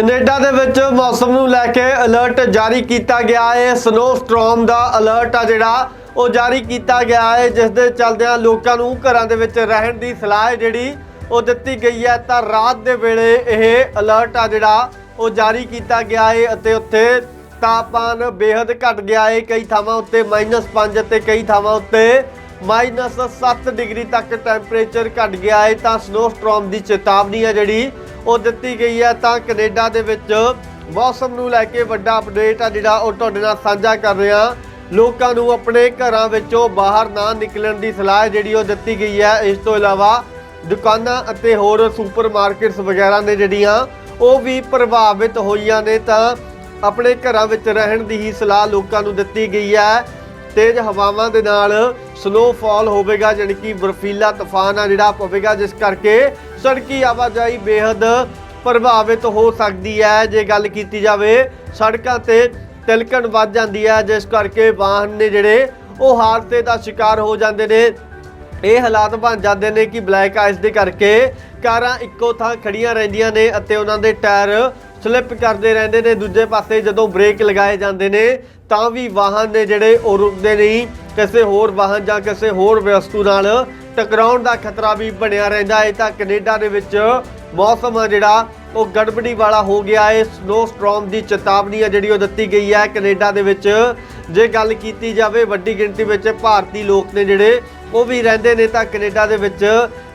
Canada ਦੇ ਵਿੱਚ ਮੌਸਮ ਨੂੰ ਲੈ ਕੇ ਅਲਰਟ ਜਾਰੀ ਕੀਤਾ ਗਿਆ ਹੈ। ਸਨੋ ਸਟ੍ਰੋਮ ਦਾ ਅਲਰਟ ਆ ਜਿਹੜਾ, ਉਹ ਜਾਰੀ ਕੀਤਾ ਗਿਆ ਹੈ, ਜਿਸ ਦੇ ਚਲਦਿਆਂ ਲੋਕਾਂ ਨੂੰ ਘਰਾਂ ਦੇ ਵਿੱਚ ਰਹਿਣ ਦੀ ਸਲਾਹ ਜਿਹੜੀ ਉਹ ਦਿੱਤੀ ਗਈ ਹੈ। ਤਾਂ ਰਾਤ ਦੇ ਵੇਲੇ ਇਹ ਅਲਰਟ ਆ ਜਿਹੜਾ, ਉਹ ਜਾਰੀ ਕੀਤਾ ਗਿਆ ਹੈ ਅਤੇ ਉੱਥੇ ਤਾਪਮਾਨ ਬੇहद ਘਟ ਗਿਆ ਹੈ। ਕਈ ਥਾਵਾਂ ਉੱਤੇ -5 ਅਤੇ ਕਈ ਥਾਵਾਂ ਉੱਤੇ -7 ਡਿਗਰੀ ਤੱਕ ਟੈਂਪਰੇਚਰ ਘਟ ਗਿਆ ਹੈ। ਤਾਂ ਸਨੋ ਸਟ੍ਰੋਮ ਦੀ ਚੇਤਾਵਨੀ ਹੈ ਜਿਹੜੀ ਉਹ ਦਿੱਤੀ ਗਈ ਹੈ ਤਾਂ ਕੈਨੇਡਾ ਦੇ ਵਿੱਚ ਮੌਸਮ ਨੂੰ ਲੈ ਕੇ ਵੱਡਾ ਅਪਡੇਟ ਆ ਜਿਹੜਾ ਉਹ ਤੁਹਾਡੇ ਨਾਲ ਸਾਂਝਾ ਕਰ ਰਿਹਾ। ਲੋਕਾਂ ਨੂੰ ਆਪਣੇ ਘਰਾਂ ਵਿੱਚੋਂ ਬਾਹਰ ਨਾ ਨਿਕਲਣ ਦੀ ਸਲਾਹ ਜਿਹੜੀ ਉਹ ਦਿੱਤੀ ਗਈ ਹੈ। ਇਸ ਤੋਂ ਇਲਾਵਾ ਦੁਕਾਨਾਂ ਅਤੇ ਹੋਰ ਸੁਪਰਮਾਰਕਟਸ ਵਗੈਰਾ ਨੇ ਜਿਹੜੀਆਂ, ਉਹ ਵੀ ਪ੍ਰਭਾਵਿਤ ਹੋਈਆਂ ਨੇ ਤਾਂ ਆਪਣੇ ਘਰਾਂ ਵਿੱਚ ਰਹਿਣ ਦੀ ਹੀ ਸਲਾਹ ਲੋਕਾਂ ਨੂੰ ਦਿੱਤੀ ਗਈ ਹੈ। ਤੇਜ਼ ਹਵਾਵਾਂ ਦੇ ਨਾਲ ਸਨੋਫਾਲ ਹੋਵੇਗਾ, ਜਾਣੀ ਕਿ ਬਰਫੀਲਾ ਤੂਫਾਨ ਆ ਜਿਹੜਾ ਪਵੇਗਾ, ਜਿਸ ਕਰਕੇ ਸੜਕੀ ਆਵਾਜਾਈ ਬੇहद ਪ੍ਰਭਾਵਿਤ ਹੋ ਸਕਦੀ ਹੈ। ਜੇ ਗੱਲ ਕੀਤੀ ਜਾਵੇ, ਸੜਕਾਂ ਤੇ ਤਿਲਕਣ ਵੱਧ ਜਾਂਦੀ ਹੈ, ਜਿਸ ਕਰਕੇ ਵਾਹਨ ਨੇ ਜਿਹੜੇ ਉਹ ਹਾਦਸੇ ਦਾ ਸ਼ਿਕਾਰ ਹੋ ਜਾਂਦੇ ਨੇ। ਇਹ ਹਾਲਾਤ ਬਣ ਜਾਂਦੇ ਨੇ ਕਿ ਬਲੈਕ ਆਈਸ ਦੇ ਕਰਕੇ ਕਾਰਾਂ ਇੱਕੋ ਥਾਂ ਖੜੀਆਂ ਰਹਿੰਦੀਆਂ ਨੇ ਅਤੇ ਉਹਨਾਂ ਦੇ ਟਾਇਰ ਸਲਿੱਪ ਕਰਦੇ ਰਹਿੰਦੇ ਨੇ। ਦੂਜੇ ਪਾਸੇ ਜਦੋਂ ਬ੍ਰੇਕ ਲਗਾਏ ਜਾਂਦੇ ਨੇ, ਤਾਂ ਵੀ ਵਾਹਨ ਨੇ ਜਿਹੜੇ ਉਹ ਰੁਕਦੇ ਨਹੀਂ। ਕਿਸੇ ਹੋਰ ਵਾਹਨ ਜਾਂ ਕਿਸੇ ਹੋਰ ਵਸਤੂ ਨਾਲ ਟਕਰਾਉਣ ਦਾ ਖਤਰਾ ਵੀ ਬਣਿਆ ਰਹਿੰਦਾ ਹੈ। ਤਾਂ ਕੈਨੇਡਾ ਦੇ ਵਿੱਚ ਮੌਸਮ ਆ ਜਿਹੜਾ, ਉਹ ਗੜਬੜੀ ਵਾਲਾ ਹੋ ਗਿਆ ਹੈ। ਸਨੋ ਸਟ੍ਰੋਮ ਦੀ ਚੇਤਾਵਨੀ ਹੈ ਜਿਹੜੀ ਉਹ ਦਿੱਤੀ ਗਈ ਹੈ ਕੈਨੇਡਾ ਦੇ ਵਿੱਚ। ਜੇ ਗੱਲ ਕੀਤੀ ਜਾਵੇ ਵੱਡੀ ਗਿਣਤੀ ਵਿੱਚ ਭਾਰਤੀ ਲੋਕ ਨੇ ਜਿਹੜੇ, ਉਹ ਵੀ ਰਹਿੰਦੇ ਨੇ ਤਾਂ ਕੈਨੇਡਾ ਦੇ ਵਿੱਚ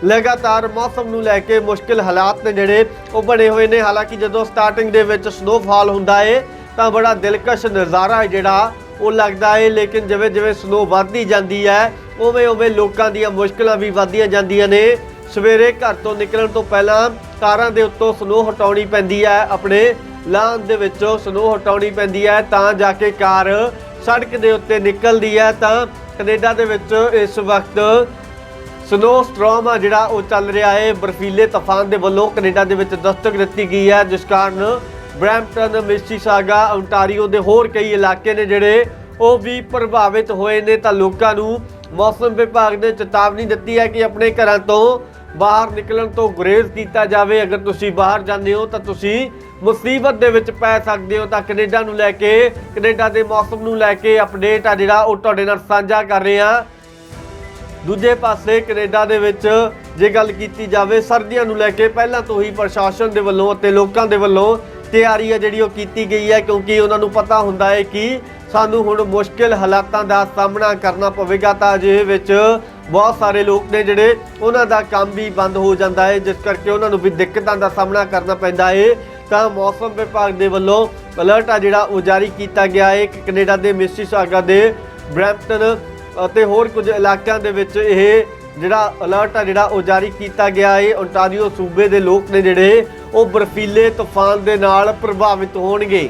ਲਗਾਤਾਰ ਮੌਸਮ ਨੂੰ ਲੈ ਕੇ ਮੁਸ਼ਕਿਲ ਹਾਲਾਤ ਨੇ ਜਿਹੜੇ, ਉਹ ਬਣੇ ਹੋਏ ਨੇ। ਹਾਲਾਂਕਿ ਜਦੋਂ ਸਟਾਰਟਿੰਗ ਦੇ ਵਿੱਚ ਸਨੋਫਾਲ ਹੁੰਦਾ ਹੈ, ਤਾਂ ਬੜਾ ਦਿਲਕਸ਼ ਨਜ਼ਾਰਾ ਹੈ ਜਿਹੜਾ ਉਹ ਲੱਗਦਾ ਏ, ਲੇਕਿਨ ਜਿਵੇਂ ਜਿਵੇਂ ਸਨੋ ਵੱਧਦੀ ਜਾਂਦੀ ਹੈ, ਉਵੇਂ ਉਵੇਂ ਲੋਕਾਂ ਦੀਆਂ ਮੁਸ਼ਕਲਾਂ ਵੀ ਵੱਧਦੀਆਂ ਜਾਂਦੀਆਂ ਨੇ। ਸਵੇਰੇ ਘਰ ਤੋਂ ਨਿਕਲਣ ਤੋਂ ਪਹਿਲਾਂ ਕਾਰਾਂ ਦੇ ਉੱਤੋਂ ਸਨੋ ਹਟਾਉਣੀ ਪੈਂਦੀ ਹੈ, ਆਪਣੇ ਲਾਨ ਦੇ ਵਿੱਚੋਂ ਸਨੋ ਹਟਾਉਣੀ ਪੈਂਦੀ ਹੈ, ਤਾਂ ਜਾ ਕੇ ਕਾਰ ਸੜਕ ਦੇ ਉੱਤੇ ਨਿਕਲਦੀ ਹੈ, ਤਾਂ ਕੈਨੇਡਾ ਦੇ ਵਿੱਚ ਇਸ ਵਕਤ ਸਨੋ ਸਟ੍ਰੋਮ ਆ ਜਿਹੜਾ ਉਹ ਚੱਲ ਰਿਹਾ ਹੈ ਬਰਫੀਲੇ ਤੂਫਾਨ ਦੇ ਵੱਲੋਂ ਕੈਨੇਡਾ ਦੇ ਵਿੱਚ ਦਸਤਕ ਦਿੱਤੀ ਗਈ ਹੈ, ਜਿਸ ਕਾਰਨ ਬ੍ਰੈਂਪਟਨ ਮਿਸੀਸਾਗਾ ਓਨਟਾਰੀਓ ਦੇ ਹੋਰ ਕਈ ਇਲਾਕੇ ਨੇ ਜਿਹੜੇ ਉਹ ਵੀ ਪ੍ਰਭਾਵਿਤ ਹੋਏ ਨੇ ਤਾਂ ਲੋਕਾਂ ਨੂੰ ਮੌਸਮ ਵਿਭਾਗ ਨੇ ਚੇਤਾਵਨੀ ਦਿੱਤੀ ਹੈ ਕਿ ਆਪਣੇ ਘਰਾਂ ਤੋਂ ਬਾਹਰ ਨਿਕਲਣ ਤੋਂ ਗੁਰੇਜ਼ ਕੀਤਾ ਜਾਵੇ। ਅਗਰ ਤੁਸੀਂ ਬਾਹਰ ਜਾਂਦੇ ਹੋ ਤਾਂ ਤੁਸੀਂ ਮੁਸੀਬਤ ਦੇ ਵਿੱਚ ਪੈ ਸਕਦੇ ਹੋ। ਤਾਂ ਕੈਨੇਡਾ ਨੂੰ ਲੈ ਕੇ, ਕੈਨੇਡਾ ਦੇ ਮੌਸਮ ਨੂੰ ਲੈ ਕੇ ਅਪਡੇਟ ਆ ਜਿਹੜਾ ਉਹ ਤੁਹਾਡੇ ਨਾਲ ਸਾਂਝਾ ਕਰ ਰਹੇ ਹਾਂ। ਦੂਜੇ ਪਾਸੇ ਕੈਨੇਡਾ ਦੇ ਵਿੱਚ ਜੇ ਗੱਲ ਕੀਤੀ ਜਾਵੇ, ਸਰਦੀਆਂ ਨੂੰ ਲੈ ਕੇ ਪਹਿਲਾਂ ਤੋਂ ਹੀ ਪ੍ਰਸ਼ਾਸਨ ਦੇ ਵੱਲੋਂ ਅਤੇ ਲੋਕਾਂ ਦੇ ਵੱਲੋਂ ਤਿਆਰੀ ਹੈ ਜਿਹੜੀ ਉਹ ਕੀਤੀ ਗਈ ਹੈ, ਕਿਉਂਕਿ ਉਹਨਾਂ ਨੂੰ ਪਤਾ ਹੁੰਦਾ ਹੈ ਕਿ ਸਾਨੂੰ ਹੁਣ ਮੁਸ਼ਕਿਲ ਹਾਲਾਤਾਂ ਦਾ ਸਾਹਮਣਾ ਕਰਨਾ ਪਵੇਗਾ ਤਾਂ ਅਜਿਹੇ ਵਿੱਚ ਬਹੁਤ ਸਾਰੇ ਲੋਕ ਨੇ ਜਿਹੜੇ ਉਹਨਾਂ ਦਾ ਕੰਮ ਵੀ ਬੰਦ ਹੋ ਜਾਂਦਾ ਹੈ, ਜਿਸ ਕਰਕੇ ਉਹਨਾਂ ਨੂੰ ਵੀ ਦਿੱਕਤਾਂ ਦਾ ਸਾਹਮਣਾ ਕਰਨਾ ਪੈਂਦਾ ਹੈ। ਤਾਂ ਮੌਸਮ ਵਿਭਾਗ ਦੇ ਵੱਲੋਂ ਅਲਰਟ ਆ ਜਿਹੜਾ ਉਹ ਜਾਰੀ ਕੀਤਾ ਗਿਆ ਹੈ ਕਿ ਕੈਨੇਡਾ ਦੇ ਮਿਸੀਸਾਗਾ ਦੇ ਬ੍ਰੈਂਪਟਨ ਅਤੇ ਹੋਰ ਕੁਝ ਇਲਾਕਿਆਂ ਦੇ ਵਿੱਚ ਇਹ ਜਿਹੜਾ ਅਲਰਟ ਆ ਜਿਹੜਾ ਉਹ ਜਾਰੀ ਕੀਤਾ ਗਿਆ ਹੈ ਓਨਟਾਰੀਓ ਸੂਬੇ ਦੇ ਲੋਕ ਨੇ ਜਿਹੜੇ, ਉਹ ਬਰਫੀਲੇ ਤੂਫਾਨ ਦੇ ਨਾਲ ਪ੍ਰਭਾਵਿਤ ਹੋਣਗੇ।